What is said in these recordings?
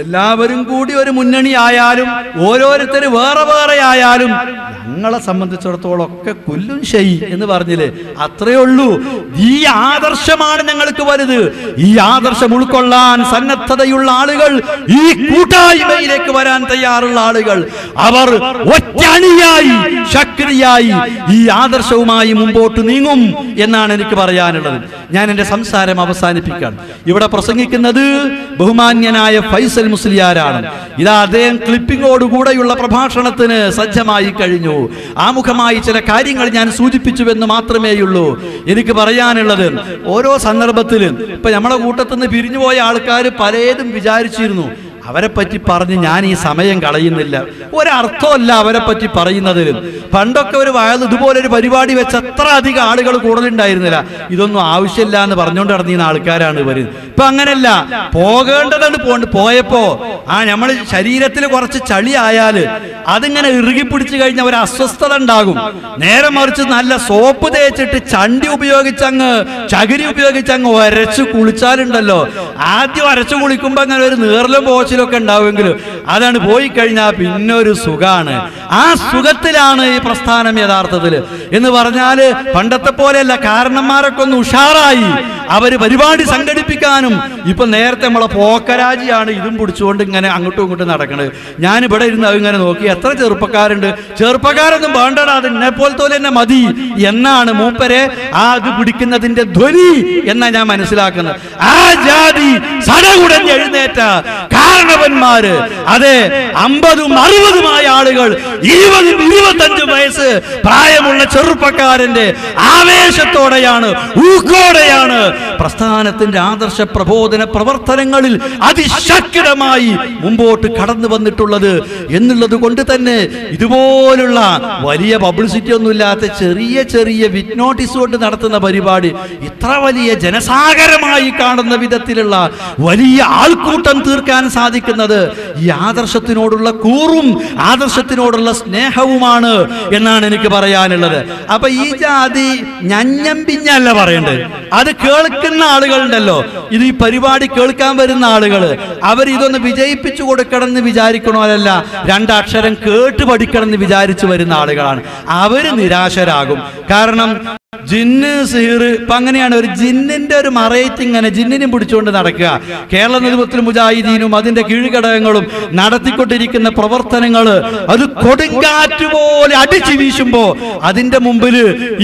എല്ലാവരും കൂടി ഒരു മുന്നണി ആയാലും ഓരോരുത്തര് വേറെ വേറെ ആയാലും ഞങ്ങളെ സംബന്ധിച്ചിടത്തോളം ഒക്കെ കൊല്ലും ശൈ എന്ന് പറഞ്ഞില്ലേ? അത്രയേ ഉള്ളൂ. ഈ ആദർശമാണ് ഞങ്ങൾക്ക് വലുത്. ഈ ആദർശം ഉൾക്കൊള്ളാൻ സന്നദ്ധതയുള്ള ആളുകൾ ഈ കൂട്ടായ്മയിലേക്ക് വരാൻ തയ്യാറുള്ള ആളുകൾ അവർ ഒറ്റണിയായി ശക്തിയായി ഈ ആദർശവുമായി മുമ്പോട്ട് നീങ്ങും എന്നാണ് എനിക്ക് പറയാനുള്ളത്. ഞാൻ എന്റെ സംസാരം അവസാനിപ്പിക്കാൻ ഇവിടെ പ്രസംഗിക്കുന്നത് ബഹുമാന്യനായ ഫൈസൽ മുസ്ലിയാരാണ്. ഇതാ അദ്ദേഹം ക്ലിപ്പിങ്ങോടുകൂടെയുള്ള പ്രഭാഷണത്തിന് സജ്ജമായി കഴിഞ്ഞു. ആമുഖമായി ചില കാര്യങ്ങൾ ഞാൻ സൂചിപ്പിച്ചുവെന്ന് മാത്രമേയുള്ളൂ. എനിക്ക് പറയാനുള്ളത് ഓരോ സന്ദർഭത്തിലും ഇപ്പൊ നമ്മളെ കൂട്ടത്തിൽ നിന്ന് പിരിഞ്ഞുപോയ ആൾക്കാർ പലതും വിചാരിച്ചിരുന്നു. അവരെ പറ്റി പറഞ്ഞ് ഞാൻ ഈ സമയം കളയുന്നില്ല. ഒരർത്ഥമല്ല അവരെ പറ്റി പറയുന്നതിലും പണ്ടൊക്കെ ഒരു വയൽ ഇതുപോലെ ഒരു പരിപാടി വെച്ച് അത്ര അധികം ആളുകൾ കൂടുതലുണ്ടായിരുന്നില്ല. ഇതൊന്നും ആവശ്യമില്ല എന്ന് പറഞ്ഞുകൊണ്ട് നടന്നിരുന്ന ആൾക്കാരാണ് ഇവർ. ഇപ്പൊ അങ്ങനല്ല. പോകേണ്ടതാണ് പോണ്ട് പോയപ്പോ. ആ നമ്മൾ ശരീരത്തിൽ കുറച്ച് ചളി ആയാൽ അതിങ്ങനെ ഇറുകി പിടിച്ചു കഴിഞ്ഞാൽ ഒരു അസ്വസ്ഥത ഉണ്ടാകും. നേരെ മറിച്ച് നല്ല സോപ്പ് തേച്ചിട്ട് ചണ്ടി ഉപയോഗിച്ചങ്ങ് ചകിരി ഉപയോഗിച്ചങ്ങ് ഒരച്ചു കുളിച്ചാലുണ്ടല്ലോ. ആദ്യം അരച്ചു കുളിക്കുമ്പോ അങ്ങനെ ഒരു നീറലും പോച്ചിലൊക്കെ ഉണ്ടാവുമെങ്കിലും അതാണ് പോയി കഴിഞ്ഞാൽ പിന്നെ ഒരു സുഖാണ്. ആ സുഖത്തിലാണ് ഈ പ്രസ്ഥാനം യഥാർത്ഥത്തിൽ എന്ന് പറഞ്ഞാൽ പണ്ടത്തെ പോലെയല്ല കാരണന്മാരൊക്കെ ഒന്ന് ഉഷാറായി. അവർ പരിപാടി സംഘടിപ്പിക്കാനും ഇപ്പൊ നേരത്തെ നമ്മളെ പോക്കരാജിയാണ് ഇതും പിടിച്ചുകൊണ്ട് ഇങ്ങനെ അങ്ങോട്ടും ഇങ്ങോട്ടും നടക്കണത്. ഞാൻ ഇവിടെ ഇരുന്ന് ഇങ്ങനെ നോക്കി എത്ര ചെറുപ്പക്കാരുണ്ട്? ചെറുപ്പക്കാരൊന്നും വേണ്ടടാ അത് എന്നെ പോലത്തെ തന്നെ മതി. എന്നാണ് മൂപ്പരെ ആ അത് പിടിക്കുന്നതിന്റെ ധ്വനി എന്നാ ഞാൻ മനസ്സിലാക്കുന്നത്. ആ ജാതി സടകുടഞ്ഞ് എഴുന്നേറ്റ. കാരണവന്മാര് അതെ അമ്പതും അറുപതുമായ ആളുകൾ ഇരുപതും ഇരുപത്തഞ്ചും വയസ്സ് പ്രായമുള്ള ചെറുപ്പക്കാരന്റെ ആവേശത്തോടെയാണ് ഊക്കോടെയാണ് പ്രസ്ഥാനത്തിന്റെ ആദർശ പ്രബോധന പ്രവർത്തനങ്ങളിൽ അതിശക്തമായി മുമ്പോട്ട് കടന്നു വന്നിട്ടുള്ളത്. എന്നുള്ളത് കൊണ്ട് തന്നെ ഇതുപോലുള്ള വലിയ പബ്ലിസിറ്റി ഒന്നുമില്ലാത്ത ചെറിയ ചെറിയ വിറ്റ് നോട്ടീസ് കൊണ്ട് നടത്തുന്ന പരിപാടി ഇത്ര വലിയ ജനസാഗരമായി കാണുന്ന വിധത്തിലുള്ള വലിയ ആൾക്കൂട്ടം തീർക്കാൻ സാധിക്കുന്നത് ഈ ആദർശത്തിനോടുള്ള കൂറും ആദർശത്തിനോടുള്ള സ്നേഹവുമാണ് എന്നാണ് എനിക്ക് പറയാനുള്ളത്. അപ്പൊ ഈ ജാതി ഞഞ്ഞമ്പിഞ്ഞല്ല പറയേണ്ടത് അത് കേൾക്കുന്ന ആളുകളുണ്ടല്ലോ. ഇത് ഈ പരിപാടി കേൾക്കാൻ വരുന്ന ആളുകൾ അവർ ഇതൊന്ന് വിജയിപ്പിച്ചു കൊടുക്കണം എന്ന് വിചാരിക്കണമല്ല രണ്ടക്ഷരം കേട്ട് പഠിക്കണം എന്ന് വിചാരിച്ചു വരുന്ന ആളുകളാണ്. അവർ നിരാശരാകും. കാരണം ജിന്ന് സിഹിർ. ഇപ്പൊ അങ്ങനെയാണ് ഒരു ജിന്നിന്റെ ഒരു മറയത്ത് ഇങ്ങനെ ജിന്നിനും പിടിച്ചുകൊണ്ട് നടക്കുക. കേരള നേതൃത്വത്തിൽ മുജാഹിദീനും അതിന്റെ കീഴ്ഘടകങ്ങളും നടത്തിക്കൊണ്ടിരിക്കുന്ന പ്രവർത്തനങ്ങൾ അത് കൊടുങ്കാറ്റ് പോലെ അടിച്ചു വീശുമ്പോ അതിന്റെ മുമ്പിൽ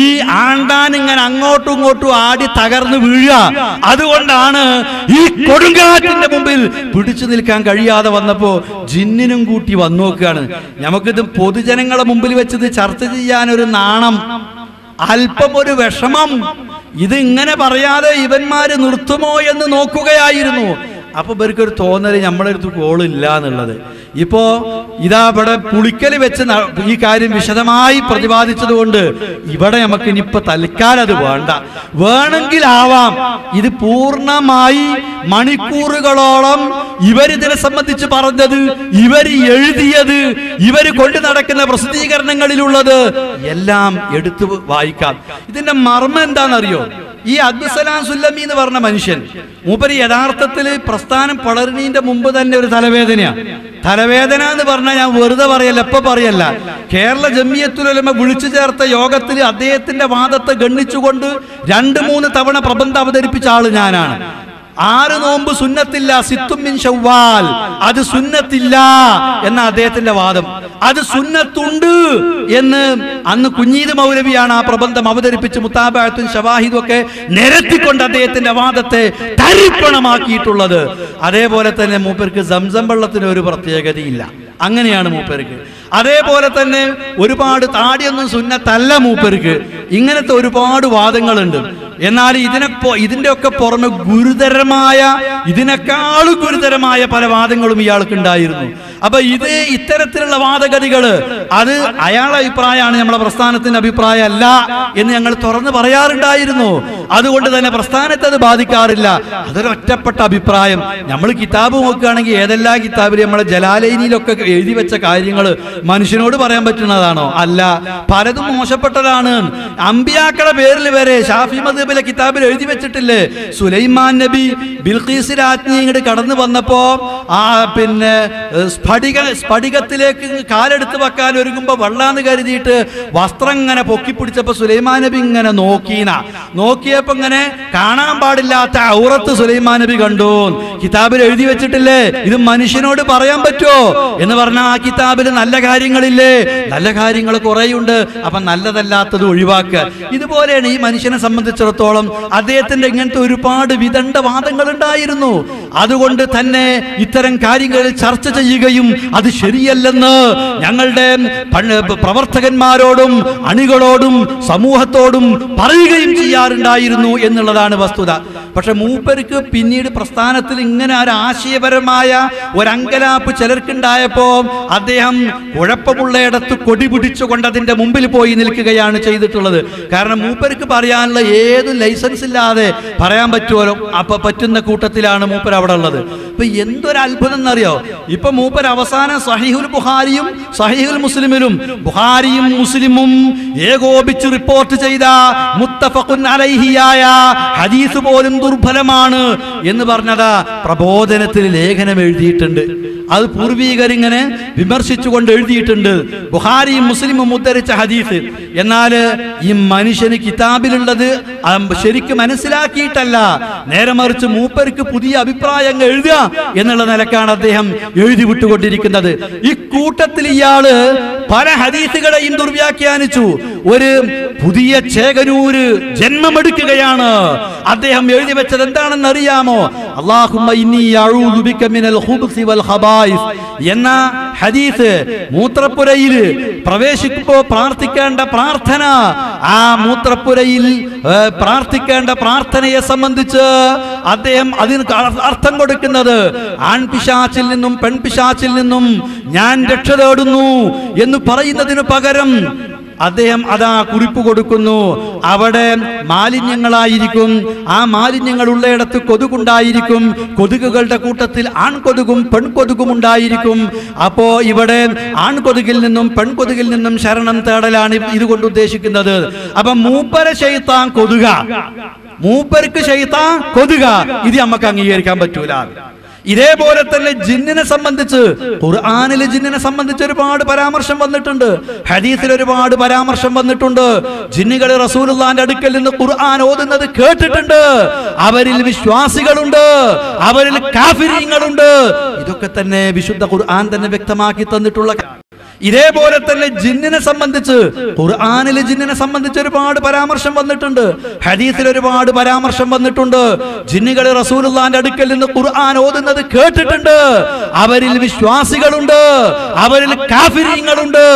ഈ ആണ്ടാൻ ഇങ്ങനെ അങ്ങോട്ടും ഇങ്ങോട്ടും ആടി തകർന്നു വീഴുക. അതുകൊണ്ടാണ് ഈ കൊടുങ്കാറ്റിന്റെ മുമ്പിൽ പിടിച്ചു നിൽക്കാൻ കഴിയാതെ വന്നപ്പോ ജിന്നിനും കൂട്ടി വന്നു നോക്കുകയാണ്. നമുക്കിത് പൊതുജനങ്ങളെ മുമ്പിൽ വെച്ചത് ചർച്ച ചെയ്യാൻ ഒരു നാണം. അല്പം ഒരു വിഷമം. ഇത് ഇങ്ങനെ പറയാതെ ഇവന്മാര് നിർത്തുമോ എന്ന് നോക്കുകയായിരുന്നു. അപ്പൊ ഇവർക്കൊരു തോന്നൽ നമ്മളെ അടുത്ത് കോളില്ല എന്നുള്ളത്. ഇപ്പോ ഇതാ ഇവിടെ പുളിക്കൽ വെച്ച് ഈ കാര്യം വിശദമായി പ്രതിപാദിച്ചത് കൊണ്ട് ഇവിടെ നമുക്ക് ഇനിയിപ്പോ തൽക്കാലം അത് വേണ്ട. വേണമെങ്കിൽ ആവാം ഇത് പൂർണമായി മണിക്കൂറുകളോളം ഇവരിതിനെ സംബന്ധിച്ച് പറഞ്ഞത് ഇവർ എഴുതിയത് ഇവർ കൊണ്ടു നടക്കുന്ന പ്രസിദ്ധീകരണങ്ങളിലുള്ളത് എല്ലാം എടുത്തു വായിക്കാം. ഇതിന്റെ മർമ്മം എന്താണെന്നറിയോ? ഈ അബ്ദുസലാം സുല്ലമി എന്ന് പറഞ്ഞ മനുഷ്യൻ. മൂപ്പര് യഥാർത്ഥത്തിൽ പ്രസ്ഥാനം പളറിനീന്റെ മുമ്പ് തന്നെ ഒരു തലവേദനയാണ് തലവേദന എന്ന് പറഞ്ഞാൽ ഞാൻ വെറുതെ പറയല്ല എപ്പോ പറയല്ല. കേരള ജമിയത്തുലമ വിളിച്ചു ചേർത്ത യോഗത്തിൽ അദ്ദേഹത്തിന്റെ വാദത്തെ ഗണ്ണിച്ചുകൊണ്ട് രണ്ട് മൂന്ന് തവണ പ്രബന്ധം അവതരിപ്പിച്ച ആൾ ഞാനാണ്. ആറ് നോമ്പ് സുന്നത്തില്ല സിത്തുമിൻ ഷവ്വാൽ അത് സുന്നത്തില്ല എന്ന അദ്ദേഹത്തിന്റെ വാദം. അത് സുന്നത്തുണ്ട് എന്ന് അന്ന് കുഞ്ഞീത് മൗലവിയാണ് ആ പ്രബന്ധം അവതരിപ്പിച്ച് മുത്താബാത്തും ഷവാഹിദും ഒക്കെ നിരത്തിക്കൊണ്ട് അദ്ദേഹത്തിന്റെ വാദത്തെ തരിപ്പണമാക്കിയിട്ടുള്ളത്. അതേപോലെ തന്നെ മൂപ്പർക്ക് സംസം വെള്ളത്തിന് ഒരു പ്രത്യേകതയില്ല. അങ്ങനെയാണ് മൂപ്പർക്ക്. അതേപോലെ തന്നെ ഒരുപാട് താടിയൊന്നും സുന്നത്തല്ല മൂപ്പർക്ക്. ഇങ്ങനത്തെ ഒരുപാട് വാദങ്ങളുണ്ട്. എന്നാൽ ഇതിനെ ഇതിന്റെയൊക്കെ പുറമെ ഗുരുതരമായ ഇതിനേക്കാൾ ഗുരുതരമായ പല വാദങ്ങളും ഇയാൾക്ക് ഉണ്ടായിരുന്നു. അപ്പൊ ഇതേ ഇത്തരത്തിലുള്ള വാദഗതികൾ അത് അയാളെ അഭിപ്രായമാണ് നമ്മളെ പ്രസ്ഥാനത്തിന്റെ അഭിപ്രായം അല്ല എന്ന് ഞങ്ങൾ തുറന്ന് പറയാറുണ്ടായിരുന്നു. അതുകൊണ്ട് തന്നെ പ്രസ്ഥാനത്തെ അത് ബാധിക്കാറില്ല. അതൊരു ഒറ്റപ്പെട്ട അഭിപ്രായം. നമ്മൾ കിതാബ് നോക്കുകയാണെങ്കിൽ ഏതെല്ലാം കിതാബിൽ നമ്മളെ ജലാലൈനിയിലൊക്കെ എഴുതി വെച്ച കാര്യങ്ങൾ മനുഷ്യനോട് പറയാൻ പറ്റുന്നതാണോ? അല്ല. പലതും മോശപ്പെട്ടതാണ്. അമ്പിയാക്കളുടെ പേരിൽ വരെ ഷാഫി മദീബിലെ കിതാബിൽ എഴുതി വെച്ചിട്ടില്ലേ? സുലൈമാൻ നബി ബിൽഖീസ് രാജ്ഞി ഇങ്ങോട്ട് കടന്നു വന്നപ്പോ ആ പിന്നെ സ്ഫടിക സ്ഫടികത്തിലേക്ക് കാലെടുത്ത് വെക്കാൻ ഒരുങ്ങുമ്പോ വെള്ളാന്ന് കരുതിയിട്ട് വസ്ത്രം ഇങ്ങനെ പൊക്കി പിടിച്ചപ്പോ സുലൈമാൻ നബി ഇങ്ങനെ നോക്കീന. നോക്കിയപ്പോ ഇങ്ങനെ കാണാൻ പാടില്ലാത്ത ഔറത്ത് സുലൈമാൻ നബി കണ്ടു. കിതാബിൽ എഴുതി വെച്ചിട്ടില്ലേ? ഇത് മനുഷ്യനോട് പറയാൻ പറ്റുമോ എന്ന് പറഞ്ഞാൽ ആ കിതാബിൽ നല്ല കാര്യങ്ങളില്ലേ? നല്ല കാര്യങ്ങൾ കുറേയുണ്ട്. അപ്പൊ നല്ലതല്ലാത്തത് ഒഴിവാക്കുക ഇതുപോലെയാണ് ഈ മനുഷ്യനെ സംബന്ധിച്ചിടത്തോളം അദ്ദേഹത്തിന്റെ ഇങ്ങനത്തെ ഒരുപാട് വിദണ്ഡ വാദങ്ങൾ ഉണ്ടായിരുന്നു അതുകൊണ്ട് തന്നെ ഇത്തരം കാര്യങ്ങൾ ചർച്ച ചെയ്യുകയും അത് ശരിയല്ലെന്ന് ഞങ്ങളുടെ പ്രവർത്തകന്മാരോടും അണികളോടും സമൂഹത്തോടും പറയുകയും ചെയ്യാറുണ്ടായിരുന്നു എന്നുള്ളതാണ് വസ്തുത. പക്ഷെ മൂപ്പർക്ക് പിന്നീട് പ്രസ്ഥാനത്തിൽ ഇങ്ങനെ ഒരു ആശയപരമായ ഒരങ്കലാപ്പ് ചിലർക്കുണ്ടായപ്പോ അദ്ദേഹം കുഴപ്പമുള്ളയിടത്ത് കൊടി പിടിച്ചുകൊണ്ട് അതിന്റെ മുമ്പിൽ പോയി നിൽക്കുകയാണ് ചെയ്തിട്ടുള്ളത്. കാരണം മൂപ്പർക്ക് പറയാനുള്ള ഏത് ലൈസൻസ് ഇല്ലാതെ പറയാൻ പറ്റുമല്ലോ അപ്പൊ പറ്റുന്ന കൂട്ടത്തിലാണ് മൂപ്പർ അവിടെ ഉള്ളത്. ഇപ്പൊ എന്തൊരു അത്ഭുതം എന്നറിയോ? ഇപ്പൊ മൂപ്പർ അവസാനം സഹിഹുൽ ബുഹാരിയും സഹിഹുൽ മുസ്ലിമിലും ബുഹാരിയും മുസ്ലിമും ഏകോപിച്ച് റിപ്പോർട്ട് ചെയ്ത മുത്തഫഖുൻ അലൈഹിയായ ഹദീസ് പോലും ദുർബലമാണ് എന്ന് പറഞ്ഞത് പ്രബോധനത്തിൽ ലേഖനം എഴുതിയിട്ടുണ്ട്. അത് പൂർവീകരിങ്ങനെ വിമർശിച്ചുകൊണ്ട് എഴുതിയിട്ടുണ്ട്. ബുഹാരിയും മുസ്ലിമും ഉദ്ധരിച്ച ഹദീസ്. എന്നാൽ ഈ മനുഷ്യന് കിതാബിലുള്ളത് ശരിക്കും മനസ്സിലാക്കിയിട്ടല്ല. നേരെ മറിച്ച് മൂപ്പർക്ക് പുതിയ അഭിപ്രായങ്ങൾ എഴുതുക എന്നുള്ള നിലക്കാണ് അദ്ദേഹം എഴുതി വിട്ടുകൊണ്ടിരിക്കുന്നത്. ഈ കൂട്ടത്തിൽ ഇയാൾ പല ഹദീസുകളെയും ദുർവ്യാഖ്യാനിച്ചു. ഒരു പുതിയ ചേകനൂര് ജന്മമെടുക്കുകയാണ്. അദ്ദേഹം എഴുതി വെച്ചത് എന്താണെന്ന് അറിയാമോ? എന്ന ഹദീസ് മൂത്രപ്പുരയിൽ പ്രവേശിക്കുമ്പോൾ പ്രാർത്ഥിക്കേണ്ട പ്രാർത്ഥന. ആ മൂത്രപ്പുരയിൽ പ്രാർത്ഥിക്കേണ്ട പ്രാർത്ഥനയെ സംബന്ധിച്ച് അദ്ദേഹം അതിന് അർത്ഥം കൊടുക്കുന്നത് ആൺപിശാച്ചിൽ നിന്നും പെൺപിശാച്ചിൽ നിന്നും ഞാൻ രക്ഷ തേടുന്നു എന്ന് പറയുന്നതിന് പകരം അദ്ദേഹം അതാ കുറിപ്പ് കൊടുക്കുന്നു. അവിടെ മാലിന്യങ്ങളായിരിക്കും. ആ മാലിന്യങ്ങൾ ഉള്ളയിടത്ത് കൊതുകുണ്ടായിരിക്കും. കൊതുകുകളുടെ കൂട്ടത്തിൽ ആൺകൊതുകും പെൺകൊതുകും ഉണ്ടായിരിക്കും. അപ്പോ ഇവിടെ ആൺകൊതുകിൽ നിന്നും പെൺകൊതുകിൽ നിന്നും ശരണം തേടലാണ് ഇതുകൊണ്ട് ഉദ്ദേശിക്കുന്നത്. അപ്പൊ മൂപ്പര ശൈത്താൻ കൊതുക. മൂപ്പർക്ക് ശൈത്താൻ കൊതുക. ഇത് നമുക്ക് അംഗീകരിക്കാൻ പറ്റൂല. ഇതേപോലെ തന്നെ ജിന്നിനെ സംബന്ധിച്ച് ഖുർആാനിലെ ജിന്നിനെ സംബന്ധിച്ച് ഒരുപാട് പരാമർശം വന്നിട്ടുണ്ട്. ഹദീസിൽ ഒരുപാട് പരാമർശം വന്നിട്ടുണ്ട്. ജിന്നുകൾ റസൂലുള്ളാന്റെ അടുക്കൽ നിന്ന് ഖുർആൻ ഓതുന്നത് കേട്ടിട്ടുണ്ട്. അവരിൽ വിശ്വാസികളുണ്ട്. അവരിൽ കാഫിര്യങ്ങളുണ്ട് ഇതൊക്കെ തന്നെ വിശുദ്ധ ഖുർആൻ തന്നെ വ്യക്തമാക്കി തന്നിട്ടുള്ള ഇതേപോലെ തന്നെ ജിന്നിനെ സംബന്ധിച്ച് ഖുർആാനിൽ ജിന്നിനെ സംബന്ധിച്ച് ഒരുപാട് പരാമർശം വന്നിട്ടുണ്ട്. ഹദീസിൽ ഒരുപാട് പരാമർശം വന്നിട്ടുണ്ട്. ജിന്നുകൾ റസൂലുള്ളാന്റെ അടുക്കൽ നിന്ന് ഖുർആൻ ഓതുന്നത് കേട്ടിട്ടുണ്ട്. അവരിൽ വിശ്വാസികളുണ്ട്. അവരിൽ കാഫിര്യങ്ങളുണ്ട്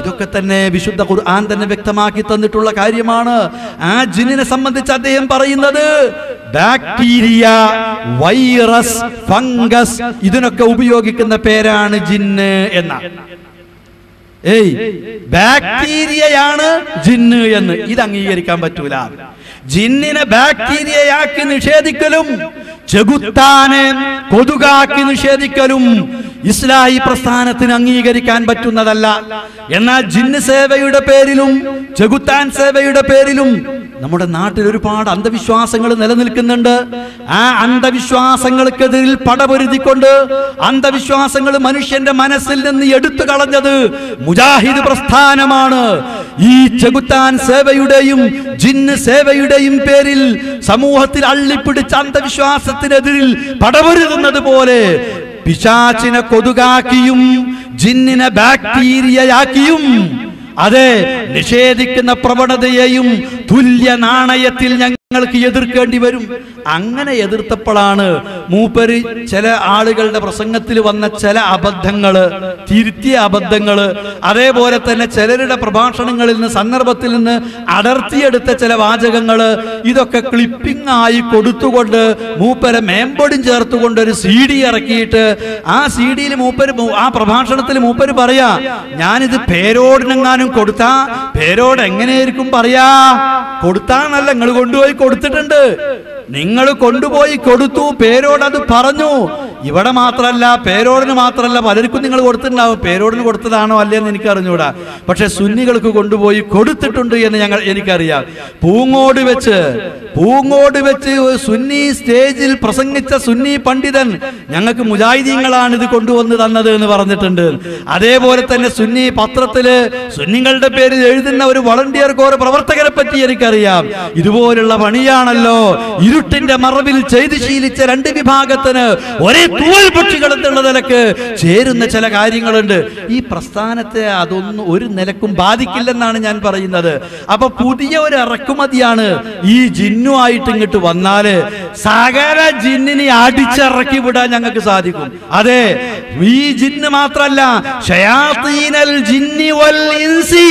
ഇതൊക്കെ തന്നെ വിശുദ്ധ ഖുർആൻ തന്നെ വ്യക്തമാക്കി തന്നിട്ടുള്ള കാര്യമാണ്. ആ ജിന്നിനെ സംബന്ധിച്ച് അദ്ദേഹം പറയുന്നത് ബാക്ടീരിയ വൈറസ് ഫംഗസ് ഇതിനൊക്കെ ഉപയോഗിക്കുന്ന പേരാണ് ജിന്ന് എന്ന ഏയ് ബാക്ടീരിയയാണ് ജിന്ന് എന്ന്. ഇത് അംഗീകരിക്കാൻ പറ്റൂല. ജിന്നിനെ ബാക്ടീരിയയാക്കി നിഷേധിക്കലും ചെകുത്താനെ കൊതുകാക്കി നിഷേധിക്കലും ഇസ്ലാഹി പ്രസ്ഥാനത്തിന് അംഗീകരിക്കാൻ പറ്റുന്നതല്ല. എന്നാൽ ജിന്ന് സേവയുടെ പേരിലും ചെകുത്താൻ സേവയുടെ പേരിലും നമ്മുടെ നാട്ടിൽ ഒരുപാട് അന്ധവിശ്വാസങ്ങൾ നിലനിൽക്കുന്നുണ്ട്. ആ അന്ധവിശ്വാസങ്ങൾക്കെതിരിൽ പടപൊരുതിക്കൊണ്ട് അന്ധവിശ്വാസങ്ങൾ മനുഷ്യന്റെ മനസ്സിൽ നിന്ന് എടുത്തു കളഞ്ഞത് മുജാഹിദ് പ്രസ്ഥാനമാണ്. ഈ ചെകുത്താൻ സേവയുടെയും ജിന്ന് സേവയുടെയും പേരിൽ സമൂഹത്തിൽ അള്ളിപ്പിടിച്ച അന്ധവിശ്വാസത്തിനെതിരിൽ പടപൊരുതുന്നത് പോലെ പിശാച്ചിനെ കൊതുകാക്കിയും ജിന്നിനെ ബാക്ടീരിയയാക്കിയും. അതെ നിഷേധിക്കുന്ന പ്രവണതയെയും തുല്യ നാണയത്തിൽ ഞങ്ങൾക്ക് എതിർക്കേണ്ടി വരും. അങ്ങനെ എതിർത്തപ്പോഴാണ് മൂപ്പര് ചില ആളുകളുടെ പ്രസംഗത്തിൽ വന്ന ചില അബദ്ധങ്ങൾ തിരുത്തിയ അബദ്ധങ്ങൾ അതേപോലെ തന്നെ ചിലരുടെ പ്രഭാഷണങ്ങളിൽ നിന്ന് സന്ദർഭത്തിൽ നിന്ന് അടർത്തിയെടുത്ത ചില വാചകങ്ങൾ ഇതൊക്കെ ക്ലിപ്പിംഗ് ആയി കൊടുത്തുകൊണ്ട് മൂപ്പരെ മേമ്പൊടിയും ചേർത്തുകൊണ്ട് ഒരു സി ഡി ഇറക്കിയിട്ട് ആ സി ഡിയിൽ മൂപ്പര് ആ പ്രഭാഷണത്തിൽ മൂപ്പര് പറയാ ഞാനിത് പേരോടിനെങ്ങാനും കൊടുത്താ? പേരോട് എങ്ങനെയായിരിക്കും പറയാ? കൊടുത്താന്നല്ല നിങ്ങൾ കൊണ്ടുപോയി കൊടുത്തിട്ടുണ്ട്. നിങ്ങൾ കൊണ്ടുപോയി കൊടുത്തു പേരോട് അത് പറഞ്ഞു. ഇവിടെ മാത്രമല്ല പേരോടിന് മാത്രമല്ല പലർക്കും നിങ്ങൾ കൊടുത്തിട്ടുണ്ടാവും. പേരോടിന് കൊടുത്തതാണോ അല്ലേന്ന് എനിക്ക് അറിഞ്ഞൂടാ പക്ഷെ സുന്നികൾക്ക് കൊണ്ടുപോയി കൊടുത്തിട്ടുണ്ട് എന്ന് ഞങ്ങൾ എനിക്കറിയാം. പൂങ്ങോട് വെച്ച് പൂങ്ങോട് വെച്ച് സുന്നി സ്റ്റേജിൽ പ്രസംഗിച്ച സുന്നി പണ്ഡിതൻ ഞങ്ങൾക്ക് മുജാഹിദീങ്ങളാണ് ഇത് കൊണ്ടുവന്ന് തന്നത് എന്ന് പറഞ്ഞിട്ടുണ്ട്. അതേപോലെ തന്നെ സുന്നി പത്രത്തിൽ സുന്നികളുടെ പേരിൽ എഴുതുന്ന ഒരു വളണ്ടിയർ കോർ പ്രവർത്തകരെ പറ്റി എനിക്കറിയാം. ഇതുപോലുള്ള പണിയാണല്ലോ. ഇരുട്ടിന്റെ മറവിൽ ചെയ്ത് ശീലിച്ച രണ്ട് വിഭാഗത്തിന് ഒരേ തൂവൽ പക്ഷികൾ എന്നുള്ള നിലയ്ക്ക് ചേരുന്ന ചില കാര്യങ്ങളുണ്ട്. ഈ പ്രസ്ഥാനത്തെ അതൊന്നും ഒരു നിലക്കും ബാധിക്കില്ലെന്നാണ് ഞാൻ പറയുന്നത്. അപ്പൊ പുതിയ ഒരു ഇറക്കുമതിയാണ് ഈ ജിന്നുമായിട്ട് ഇങ്ങോട്ട് വന്നാൽ സകല ജിന്നിനെ അടിച്ചിറക്കി വിടാൻ ഞങ്ങൾക്ക് സാധിക്കും. അതെ ഈ ജിന്ന് മാത്രല്ല ഷയാത്തീനൽ ജിന്നി വൽ ഇൻസി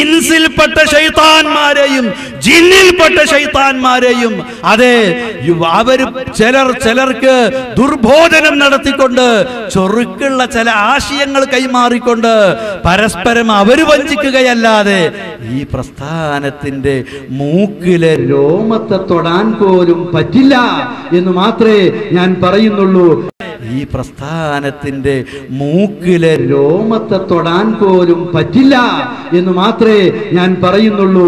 ഇൻസിൽപ്പെട്ട ശൈത്താന്മാരെയും ജിന്നിൽപ്പെട്ട ശൈത്താന്മാരെയും അതെ അവർ ചിലർ ചിലർക്ക് ദുർബോധനം നടത്തിക്കൊണ്ട് ചൊറുക്കുള്ള ചില ആശയങ്ങൾ കൈമാറിക്കൊണ്ട് പരസ്പരം അവർ വഞ്ചിക്കുകയല്ലാതെ ഈ പ്രസ്ഥാനത്തിന്റെ മൂക്കിലെ രോമത്തെ തൊടാൻ പോലും പറ്റില്ല എന്ന് മാത്രമേ ഞാൻ പറയുന്നുള്ളൂ. ഈ പ്രസ്ഥാനത്തിന്റെ മൂക്കിലെ രോമത്തെ തൊടാൻ പോലും പറ്റില്ല എന്ന് മാത്രമേ ഞാൻ പറയുന്നുള്ളൂ.